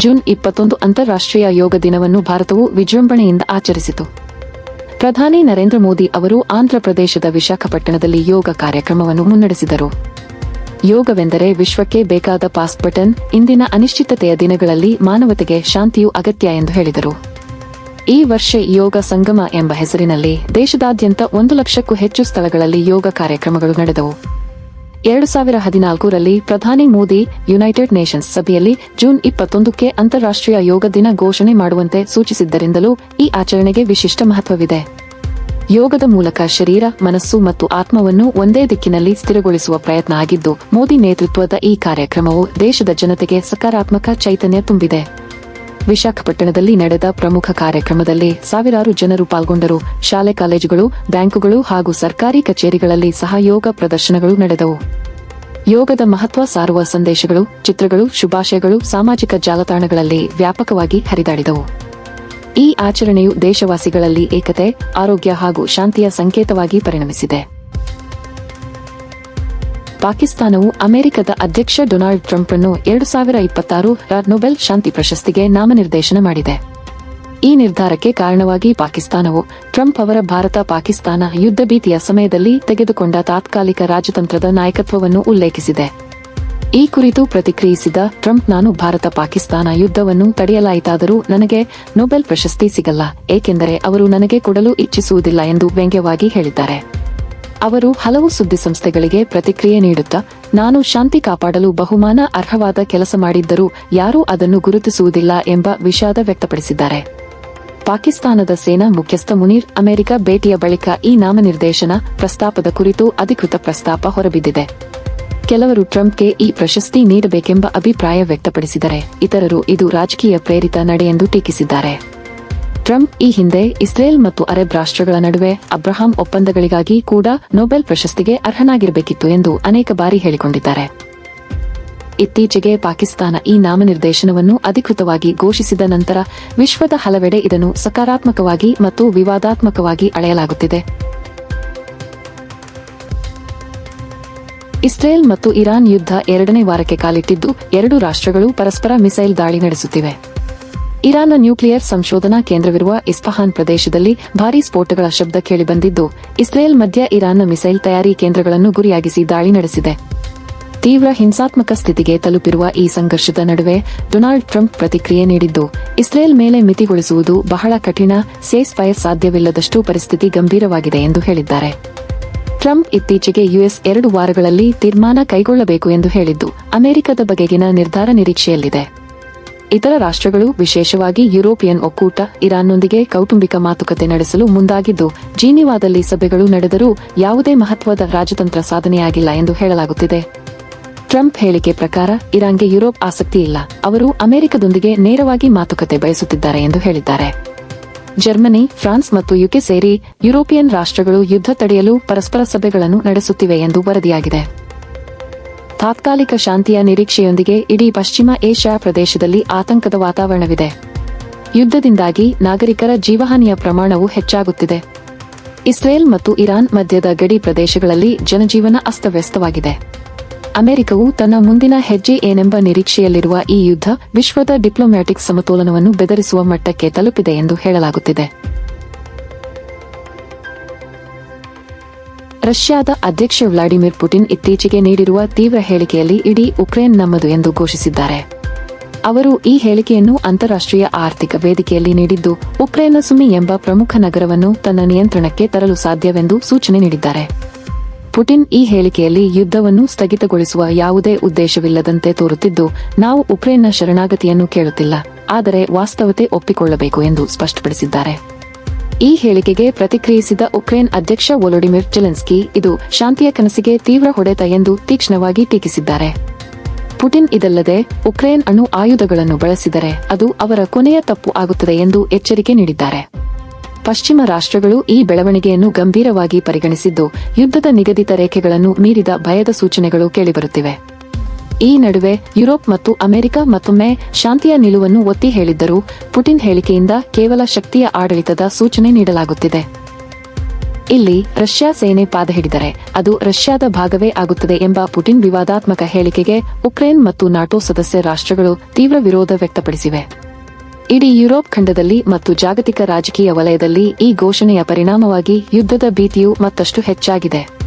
June ಇಪ್ಪತ್ತೊಂದು ಅಂತಾರಾಷ್ಟ್ರೀಯ ಯೋಗ ದಿನವನ್ನು ಭಾರತವು ವಿಜೃಂಭಣೆಯಿಂದ ಆಚರಿಸಿತು. ಪ್ರಧಾನಿ ನರೇಂದ್ರ ಮೋದಿ ಅವರು ಆಂಧ್ರಪ್ರದೇಶದ ವಿಶಾಖಪಟ್ಟಣದಲ್ಲಿ ಯೋಗ ಕಾರ್ಯಕ್ರಮವನ್ನು ಮುನ್ನಡೆಸಿದರು. ಯೋಗವೆಂದರೆ ವಿಶ್ವಕ್ಕೆ ಬೇಕಾದ ಪಾಸ್ ಬಟನ್, ಇಂದಿನ ಅನಿಶ್ಚಿತತೆಯ ದಿನಗಳಲ್ಲಿ ಮಾನವತೆಗೆ ಶಾಂತಿಯು ಅಗತ್ಯ ಎಂದು ಹೇಳಿದರು. ಈ ವರ್ಷ ಯೋಗ ಸಂಗಮ ಎಂಬ ಹೆಸರಿನಲ್ಲಿ ದೇಶದಾದ್ಯಂತ ಒಂದು ಲಕ್ಷಕ್ಕೂ ಹೆಚ್ಚು ಸ್ಥಳಗಳಲ್ಲಿ ಯೋಗ ಕಾರ್ಯಕ್ರಮಗಳು ನಡೆದವು. ಎರಡು ಸಾವಿರ ಹದಿನಾಲ್ಕರಲ್ಲಿ ಪ್ರಧಾನಿ ಮೋದಿ ಯುನೈಟೆಡ್ ನೇಷನ್ಸ್ ಸಭೆಯಲ್ಲಿ ಜೂನ್ ಇಪ್ಪತ್ತೊಂದಕ್ಕೆ ಅಂತಾರಾಷ್ಟ್ರೀಯ ಯೋಗ ದಿನ ಘೋಷಣೆ ಮಾಡುವಂತೆ ಸೂಚಿಸಿದ್ದರಿಂದಲೂ ಈ ಆಚರಣೆಗೆ ವಿಶಿಷ್ಟ ಮಹತ್ವವಿದೆ. ಯೋಗದ ಮೂಲಕ ಶರೀರ, ಮನಸ್ಸು ಮತ್ತು ಆತ್ಮವನ್ನು ಒಂದೇ ದಿಕ್ಕಿನಲ್ಲಿ ಸ್ಥಿರಗೊಳಿಸುವ ಪ್ರಯತ್ನ ಆಗಿದ್ದು, ಮೋದಿ ನೇತೃತ್ವದ ಈ ಕಾರ್ಯಕ್ರಮವು ದೇಶದ ಜನತೆಗೆ ಸಕಾರಾತ್ಮಕ ಚೈತನ್ಯ ತುಂಬಿದೆ. ವಿಶಾಖಪಟ್ಟಣದಲ್ಲಿ ನಡೆದ ಪ್ರಮುಖ ಕಾರ್ಯಕ್ರಮದಲ್ಲಿ ಸಾವಿರಾರು ಜನರು ಪಾಲ್ಗೊಂಡರು. ಶಾಲೆ, ಕಾಲೇಜುಗಳು, ಬ್ಯಾಂಕುಗಳು ಹಾಗೂ ಸರ್ಕಾರಿ ಕಚೇರಿಗಳಲ್ಲಿ ಸಹ ಯೋಗ ಪ್ರದರ್ಶನಗಳು ನಡೆದವು. ಯೋಗದ ಮಹತ್ವ ಸಾರುವ ಸಂದೇಶಗಳು, ಚಿತ್ರಗಳು, ಶುಭಾಶಯಗಳು ಸಾಮಾಜಿಕ ಜಾಲತಾಣಗಳಲ್ಲಿ ವ್ಯಾಪಕವಾಗಿ ಹರಿದಾಡಿದವು. ಈ ಆಚರಣೆಯು ದೇಶವಾಸಿಗಳಲ್ಲಿ ಏಕತೆ, ಆರೋಗ್ಯ ಹಾಗೂ ಶಾಂತಿಯ ಸಂಕೇತವಾಗಿ ಪರಿಣಮಿಸಿದೆ. ಪಾಕಿಸ್ತಾನವು ಅಮೆರಿಕದ ಅಧ್ಯಕ್ಷ ಡೊನಾಲ್ಡ್ ಟ್ರಂಪ್ ಅನ್ನು ಎರಡು ಸಾವಿರ ಇಪ್ಪತ್ತಾರು ರ ನೊಬೆಲ್ ಶಾಂತಿ ಪ್ರಶಸ್ತಿಗೆ ನಾಮನಿರ್ದೇಶನ ಮಾಡಿದೆ. ಈ ನಿರ್ಧಾರಕ್ಕೆ ಕಾರಣವಾಗಿ ಪಾಕಿಸ್ತಾನವು ಟ್ರಂಪ್ ಅವರ ಭಾರತ ಪಾಕಿಸ್ತಾನ ಯುದ್ಧ ಭೀತಿಯ ಸಮಯದಲ್ಲಿ ತೆಗೆದುಕೊಂಡ ತಾತ್ಕಾಲಿಕ ರಾಜತಂತ್ರದ ನಾಯಕತ್ವವನ್ನು ಉಲ್ಲೇಖಿಸಿದೆ. ಈ ಕುರಿತು ಪ್ರತಿಕ್ರಿಯಿಸಿದ ಟ್ರಂಪ್, ನಾನು ಭಾರತ ಪಾಕಿಸ್ತಾನ ಯುದ್ಧವನ್ನು ತಡೆಯಲಾಯಿತಾದರೂ ನನಗೆ ನೊಬೆಲ್ ಪ್ರಶಸ್ತಿ ಸಿಗಲ್ಲ, ಏಕೆಂದರೆ ಅವರು ನನಗೆ ಕೊಡಲು ಇಚ್ಛಿಸುವುದಿಲ್ಲ ಎಂದು ವ್ಯಂಗ್ಯವಾಗಿ ಹೇಳಿದ್ದಾರೆ. ಅವರು ಹಲವು ಸುದ್ದಿ ಸಂಸ್ಥೆಗಳಿಗೆ ಪ್ರತಿಕ್ರಿಯೆ ನೀಡುತ್ತಾ, ನಾನು ಶಾಂತಿ ಕಾಪಾಡಲು ಬಹುಮಾನ ಅರ್ಹವಾದ ಕೆಲಸ ಮಾಡಿದ್ದರೂ ಯಾರೂ ಅದನ್ನು ಗುರುತಿಸುವುದಿಲ್ಲ ಎಂಬ ವಿಷಾದ ವ್ಯಕ್ತಪಡಿಸಿದ್ದಾರೆ. ಪಾಕಿಸ್ತಾನದ ಸೇನಾ ಮುಖ್ಯಸ್ಥ ಮುನೀರ್ ಅಮೆರಿಕ ಭೇಟಿಯ ಬಳಿಕ ಈ ನಾಮನಿರ್ದೇಶನ ಪ್ರಸ್ತಾಪದ ಕುರಿತು ಅಧಿಕೃತ ಪ್ರಸ್ತಾಪ ಹೊರಬಿದ್ದಿದೆ. ಕೆಲವರು ಟ್ರಂಪ್ಗೆ ಈ ಪ್ರಶಸ್ತಿ ನೀಡಬೇಕೆಂಬ ಅಭಿಪ್ರಾಯ ವ್ಯಕ್ತಪಡಿಸಿದರೆ, ಇತರರು ಇದು ರಾಜಕೀಯ ಪ್ರೇರಿತ ನಡೆ ಎಂದು ಟೀಕಿಸಿದ್ದಾರೆ. ಟ್ರಂಪ್ ಈ ಹಿಂದೆ ಇಸ್ರೇಲ್ ಮತ್ತು ಅರಬ್ ರಾಷ್ಟ್ರಗಳ ನಡುವೆ ಅಬ್ರಹಾಂ ಒಪ್ಪಂದಗಳಿಗಾಗಿ ಕೂಡ ನೊಬೆಲ್ ಪ್ರಶಸ್ತಿಗೆ ಅರ್ಹನಾಗಿರಬೇಕಿತ್ತು ಎಂದು ಅನೇಕ ಬಾರಿ ಹೇಳಿಕೊಂಡಿದ್ದಾರೆ. ಇತ್ತೀಚೆಗೆ ಪಾಕಿಸ್ತಾನ ಈ ನಾಮನಿರ್ದೇಶನವನ್ನು ಅಧಿಕೃತವಾಗಿ ಘೋಷಿಸಿದ ನಂತರ ವಿಶ್ವದ ಹಲವೆಡೆ ಇದನ್ನು ಸಕಾರಾತ್ಮಕವಾಗಿ ಮತ್ತು ವಿವಾದಾತ್ಮಕವಾಗಿ ಅಳೆಯಲಾಗುತ್ತಿದೆ. ಇಸ್ರೇಲ್ ಮತ್ತು ಇರಾನ್ ಯುದ್ಧ ಎರಡನೇ ವಾರಕ್ಕೆ ಕಾಲಿಟ್ಟಿದ್ದು ಎರಡು ರಾಷ್ಟ್ರಗಳು ಪರಸ್ಪರ ಮಿಸೈಲ್ ದಾಳಿ ನಡೆಸುತ್ತಿವೆ. ಇರಾನ್ನ ನ್ಯೂಕ್ಲಿಯರ್ ಸಂಶೋಧನಾ ಕೇಂದ್ರವಿರುವ ಇಸ್ಫಹಾನ್ ಪ್ರದೇಶದಲ್ಲಿ ಭಾರೀ ಸ್ಫೋಟಗಳ ಶಬ್ದ ಕೇಳಿಬಂದಿದ್ದು, ಇಸ್ರೇಲ್ ಮಧ್ಯ ಇರಾನ್ನ ಮಿಸೈಲ್ ತಯಾರಿ ಕೇಂದ್ರಗಳನ್ನು ಗುರಿಯಾಗಿಸಿ ದಾಳಿ ನಡೆಸಿದೆ. ತೀವ್ರ ಹಿಂಸಾತ್ಮಕ ಸ್ಥಿತಿಗೆ ತಲುಪಿರುವ ಈ ಸಂಘರ್ಷದ ನಡುವೆ ಡೊನಾಲ್ಡ್ ಟ್ರಂಪ್ ಪ್ರತಿಕ್ರಿಯೆ ನೀಡಿದ್ದು, ಇಸ್ರೇಲ್ ಮೇಲೆ ಮಿತಿಗೊಳಿಸುವುದು ಬಹಳ ಕಠಿಣ, ಸೇಸ್ ಫೈರ್ ಸಾಧ್ಯವಿಲ್ಲದಷ್ಟು ಪರಿಸ್ಥಿತಿ ಗಂಭೀರವಾಗಿದೆ ಎಂದು ಹೇಳಿದ್ದಾರೆ. ಟ್ರಂಪ್ ಇತ್ತೀಚೆಗೆ ಯುಎಸ್ ಎರಡು ವಾರಗಳಲ್ಲಿ ತೀರ್ಮಾನ ಕೈಗೊಳ್ಳಬೇಕು ಎಂದು ಹೇಳಿದ್ದು, ಅಮೆರಿಕದ ಬಗೆಗಿನ ನಿರ್ಧಾರ ನಿರೀಕ್ಷೆಯಲ್ಲಿದೆ. ಇತರ ರಾಷ್ಟ್ರಗಳು, ವಿಶೇಷವಾಗಿ ಯುರೋಪಿಯನ್ ಒಕ್ಕೂಟ, ಇರಾನ್ನೊಂದಿಗೆ ಕೌಟುಂಬಿಕ ಮಾತುಕತೆ ನಡೆಸಲು ಮುಂದಾಗಿದ್ದು ಜೀನಿವಾದಲ್ಲಿ ಸಭೆಗಳು ನಡೆದರೂ ಯಾವುದೇ ಮಹತ್ವದ ರಾಜತಂತ್ರ ಸಾಧನೆಯಾಗಿಲ್ಲ ಎಂದು ಹೇಳಲಾಗುತ್ತಿದೆ. ಟ್ರಂಪ್ ಹೇಳಿಕೆ ಪ್ರಕಾರ, ಇರಾನ್ಗೆ ಯುರೋಪ್ ಆಸಕ್ತಿ ಇಲ್ಲ. ಅವರು ಅಮೆರಿಕದೊಂದಿಗೆ ನೇರವಾಗಿ ಮಾತುಕತೆ ಬಯಸುತ್ತಿದ್ದಾರೆ ಎಂದು ಹೇಳಿದ್ದಾರೆ. ಜರ್ಮನಿ, ಫ್ರಾನ್ಸ್ ಮತ್ತು ಯುಕೆ ಸೇರಿ ಯುರೋಪಿಯನ್ ರಾಷ್ಟ್ರಗಳು ಯುದ್ಧ ತಡೆಯಲು ಪರಸ್ಪರ ಸಭೆಗಳನ್ನು ನಡೆಸುತ್ತಿವೆ ಎಂದು ವರದಿಯಾಗಿದೆ. ತಾತ್ಕಾಲಿಕ ಶಾಂತಿಯ ನಿರೀಕ್ಷೆಯೊಂದಿಗೆ ಇಡೀ ಪಶ್ಚಿಮ ಏಷ್ಯಾ ಪ್ರದೇಶದಲ್ಲಿ ಆತಂಕದ ವಾತಾವರಣವಿದೆ. ಯುದ್ಧದಿಂದಾಗಿ ನಾಗರಿಕರ ಜೀವಹಾನಿಯ ಪ್ರಮಾಣವು ಹೆಚ್ಚಾಗುತ್ತಿದೆ. ಇಸ್ರೇಲ್ ಮತ್ತು ಇರಾನ್ ಮಧ್ಯದ ಗಡಿ ಪ್ರದೇಶಗಳಲ್ಲಿ ಜನಜೀವನ ಅಸ್ತವ್ಯಸ್ತವಾಗಿದೆ. ಅಮೆರಿಕವು ತನ್ನ ಮುಂದಿನ ಹೆಜ್ಜೆ ಏನೆಂಬ ನಿರೀಕ್ಷೆಯಲ್ಲಿರುವ ಈ ಯುದ್ಧ ವಿಶ್ವದ ಡಿಪ್ಲೊಮ್ಯಾಟಿಕ್ ಸಮತೋಲನವನ್ನು ಬೆದರಿಸುವ ಮಟ್ಟಕ್ಕೆ ತಲುಪಿದೆ ಎಂದು ಹೇಳಲಾಗುತ್ತಿದೆ. ರಷ್ಯಾದ ಅಧ್ಯಕ್ಷ ವ್ಲಾಡಿಮಿರ್ ಪುಟಿನ್ ಇತ್ತೀಚೆಗೆ ನೀಡಿರುವ ತೀವ್ರ ಹೇಳಿಕೆಯಲ್ಲಿ ಇಡೀ ಉಕ್ರೇನ್ ನಮ್ಮದು ಎಂದು ಘೋಷಿಸಿದ್ದಾರೆ. ಅವರು ಈ ಹೇಳಿಕೆಯನ್ನು ಅಂತಾರಾಷ್ಟ್ರೀಯ ಆರ್ಥಿಕ ವೇದಿಕೆಯಲ್ಲಿ ನೀಡಿದ್ದು, ಉಕ್ರೇನ್ನ ಸುಮಿ ಎಂಬ ಪ್ರಮುಖ ನಗರವನ್ನು ತನ್ನ ನಿಯಂತ್ರಣಕ್ಕೆ ತರಲು ಸಾಧ್ಯವೆಂದು ಸೂಚನೆ ನೀಡಿದ್ದಾರೆ. ಪುಟಿನ್ ಈ ಹೇಳಿಕೆಯಲ್ಲಿ ಯುದ್ಧವನ್ನು ಸ್ಥಗಿತಗೊಳಿಸುವ ಯಾವುದೇ ಉದ್ದೇಶವಿಲ್ಲದಂತೆ ತೋರುತ್ತಿದ್ದು, ನಾವು ಉಕ್ರೇನ್ನ ಶರಣಾಗತಿಯನ್ನು ಕೇಳುತ್ತಿಲ್ಲ, ಆದರೆ ವಾಸ್ತವತೆ ಒಪ್ಪಿಕೊಳ್ಳಬೇಕು ಎಂದು ಸ್ಪಷ್ಟಪಡಿಸಿದ್ದಾರೆ. ಈ ಹೇಳಿಕೆಗೆ ಪ್ರತಿಕ್ರಿಯಿಸಿದ ಉಕ್ರೇನ್ ಅಧ್ಯಕ್ಷ ವೊಲೊಡಿಮಿರ್ ಜೆಲೆನ್ಸ್ಕಿ, ಇದು ಶಾಂತಿಯ ಕನಸಿಗೆ ತೀವ್ರ ಹೊಡೆತ ಎಂದು ತೀಕ್ಷ್ಣವಾಗಿ ಟೀಕಿಸಿದ್ದಾರೆ. ಪುಟಿನ್ ಇದಲ್ಲದೆ ಉಕ್ರೇನ್ ಅಣು ಆಯುಧಗಳನ್ನು ಬಳಸಿದರೆ ಅದು ಅವರ ಕೊನೆಯ ತಪ್ಪು ಆಗುತ್ತದೆ ಎಂದು ಎಚ್ಚರಿಕೆ ನೀಡಿದ್ದಾರೆ. ಪಶ್ಚಿಮ ರಾಷ್ಟ್ರಗಳು ಈ ಬೆಳವಣಿಗೆಯನ್ನು ಗಂಭೀರವಾಗಿ ಪರಿಗಣಿಸಿದ್ದು, ಯುದ್ಧದ ನಿಗದಿತ ರೇಖೆಗಳನ್ನು ಮೀರಿದ ಭಯದ ಸೂಚನೆಗಳು ಕೇಳಿಬರುತ್ತಿವೆ. ಈ ನಡುವೆ ಯುರೋಪ್ ಮತ್ತು ಅಮೆರಿಕ ಮತ್ತೊಮ್ಮೆ ಶಾಂತಿಯ ನಿಲುವನ್ನು ಒತ್ತಿ ಹೇಳಿದ್ದರು ಪುಟಿನ್ ಹೇಳಿಕೆಯಿಂದ ಕೇವಲ ಶಕ್ತಿಯ ಆಡಳಿತದ ಸೂಚನೆ ನೀಡಲಾಗುತ್ತಿದೆ. ಇಲ್ಲಿ ರಷ್ಯಾ ಸೇನೆ ಪಾದ ಹಿಡಿದರೆ ಅದು ರಷ್ಯಾದ ಭಾಗವೇ ಆಗುತ್ತದೆ ಎಂಬ ಪುಟಿನ್ ವಿವಾದಾತ್ಮಕ ಹೇಳಿಕೆಗೆ ಉಕ್ರೇನ್ ಮತ್ತು ನಾಟೋ ಸದಸ್ಯ ರಾಷ್ಟ್ರಗಳು ತೀವ್ರ ವಿರೋಧ ವ್ಯಕ್ತಪಡಿಸಿವೆ. ಇಡೀ ಯುರೋಪ್ ಖಂಡದಲ್ಲಿ ಮತ್ತು ಜಾಗತಿಕ ರಾಜಕೀಯ ವಲಯದಲ್ಲಿ ಈ ಘೋಷಣೆಯ ಪರಿಣಾಮವಾಗಿ ಯುದ್ಧದ ಭೀತಿಯು ಮತ್ತಷ್ಟು ಹೆಚ್ಚಾಗಿದೆ.